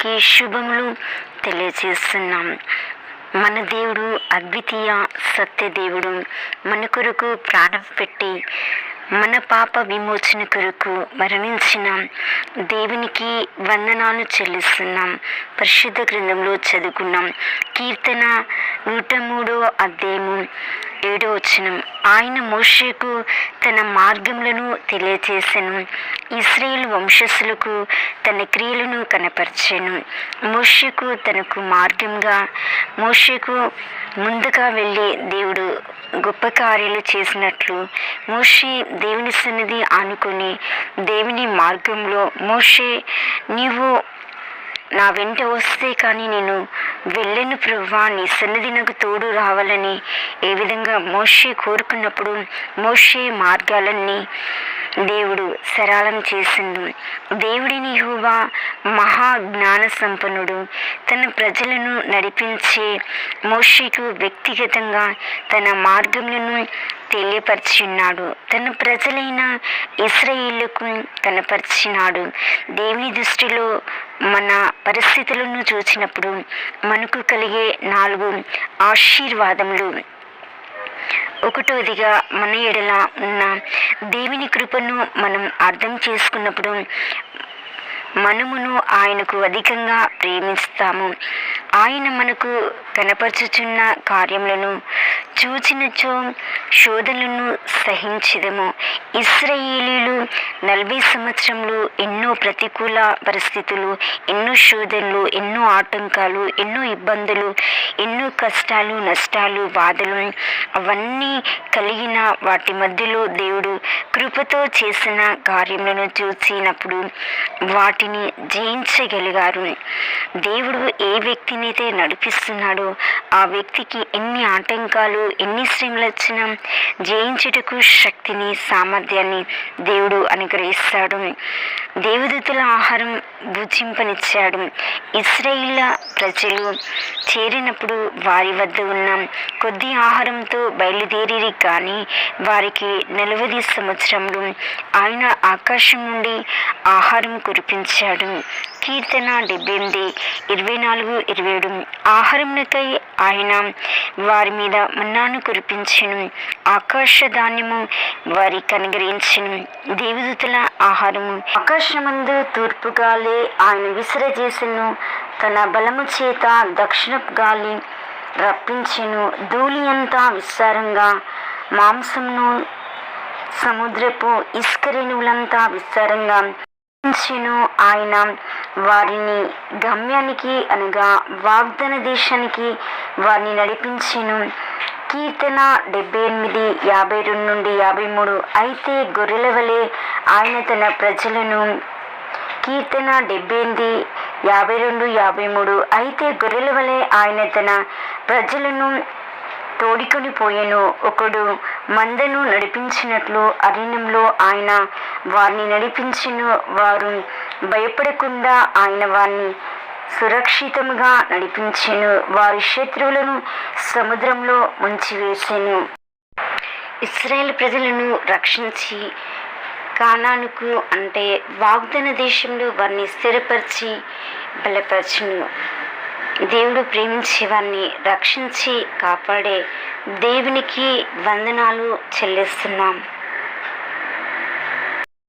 అందరికీ శుభములు తెలియజేస్తున్నాం. మన దేవుడు అద్వితీయ సత్యదేవుడు మన కొరకు ప్రాణం పెట్టి మన పాప విమోచన కొరకు మరణించిన దేవునికి వందనాలు చెల్లిస్తున్నాం. పరిశుద్ధ గ్రంథంలో చదువుకున్నాం. కీర్తన నూట మూడో అధ్యాయము ఏడో వచనం. ఆయన మోషేకు తన మార్గములను తెలియచేసెను. ఇస్రాయేల్ వంశస్థులకు తన క్రియలను కనపరిచాను. మోషకు తనకు మార్గంగా మోషకు ముందుగా వెళ్ళి దేవుడు గొప్ప కార్యాలు చేసినట్లు మోషే దేవుని సన్నిధి ఆనుకొని దేవుని మార్గంలో మోషే నీవు నా వెంట వస్తే కానీ నేను వెళ్ళను ప్రభువా నీ సన్నిధి నాకు తోడు రావాలని ఏ విధంగా మోషే కోరుకున్నప్పుడు మోషే మార్గాలన్నీ దేవుడు సరళం చేసిండు. దేవుడిని హువా మహా జ్ఞాన సంపన్నుడు తన ప్రజలను నడిపించే మోషేకు వ్యక్తిగతంగా తన మార్గములను తెలియపరిచిన్నాడు తన ప్రజలైన ఇస్రాయిలకు కనపరిచినాడు. దేవుని దృష్టిలో మన పరిస్థితులను చూసినప్పుడు మనకు కలిగే నాలుగు ఆశీర్వాదములు. ఒకటోదిగా మన ఎడల ఉన్న దేవుని కృపను మనం అర్థం చేసుకున్నప్పుడు మనమును ఆయనకు అధికంగా ప్రేమిస్తాము. ఆయన మనకు కనపరుచుచున్న కార్యములను చూచినచో శోధనలను సహించిదము. ఇస్రాయేలీలు నలభై సంవత్సరంలో ఎన్నో ప్రతికూల పరిస్థితులు ఎన్నో శోధనలు ఎన్నో ఆటంకాలు ఎన్నో ఇబ్బందులు ఎన్నో కష్టాలు నష్టాలు బాధలు అవన్నీ కలిగిన వాటి మధ్యలో దేవుడు కృపతో చేసిన కార్యములను చూసినప్పుడు వాటిని జయించగలిగారు. దేవుడు ఏ వ్యక్తినైతే నడిపిస్తున్నాడో ఆ వ్యక్తికి ఎన్ని ఆటంకాలు ఎన్ని శ్రమలు వచ్చినా జయించుటకు శక్తిని సామర్థ్యాన్ని దేవుడు అనుగ్రహిస్తాడు. దేవదూతుల ఆహారం భుజింపనిచ్చాడు ఇస్రాయిల్ ప్రజలు చేరినప్పుడు వారి వద్ద ఉన్న కొద్ది ఆహారంతో బయలుదేరి కానీ వారికి నలభై సంవత్సరంలో ఆయన ఆకాశం నుండి ఆహారం కురిపించాడు. కీర్తన డెబ్బై ఎనిమిది ఇరవై నాలుగు ఇరవై ఏడు. ఆహారమునకై ఆయన వారి మీద మన్నాను కురిపించను. ఆకాశ ధాన్యము వారి కనుగరించను దేవదూతల ఆహారము ఆకాశమందు తూర్పు గాలి ఆయన విసిరజేసెను. తన బలము చేత దక్షిణపు గాలి రప్పించెను. ధూళి అంతా విస్తారంగా. మాంసమును సముద్రపు ఇసుకరేణువులంతా విస్తారంగా ఆయన. వారిని గమ్యానికి అనగా వాగ్దన దేశానికి వారిని నడిపించెను. కీర్తన డెబ్బై ఎనిమిది యాభై రెండు నుండి యాభై మూడు అయితే గొర్రెల వలె ఆయన తన ప్రజలను. కీర్తన డెబ్బై ఎనిమిది యాభై రెండు యాభై మూడు అయితే గొర్రెల వలె ఆయన తన ప్రజలను తోడుకొని పోయెను. ఒకడు మందను నడిపించినట్లు అరణ్యంలో ఆయన వారిని నడిపించిన. వారు భయపడకుండా ఆయన వారిని సురక్షితంగా నడిపించెను. వారి శత్రువులను సముద్రంలో ముంచివేసెను ఇస్రాయేల్ ప్రజలను రక్షించి కానానుకు అంటే వాగ్దాన దేశంలో వారిని స్థిరపరిచి బలపరచును. దేవుడు ప్రేమించే వారిని రక్షించి కాపాడే దేవునికి వందనాలు చెల్లిస్తున్నాం.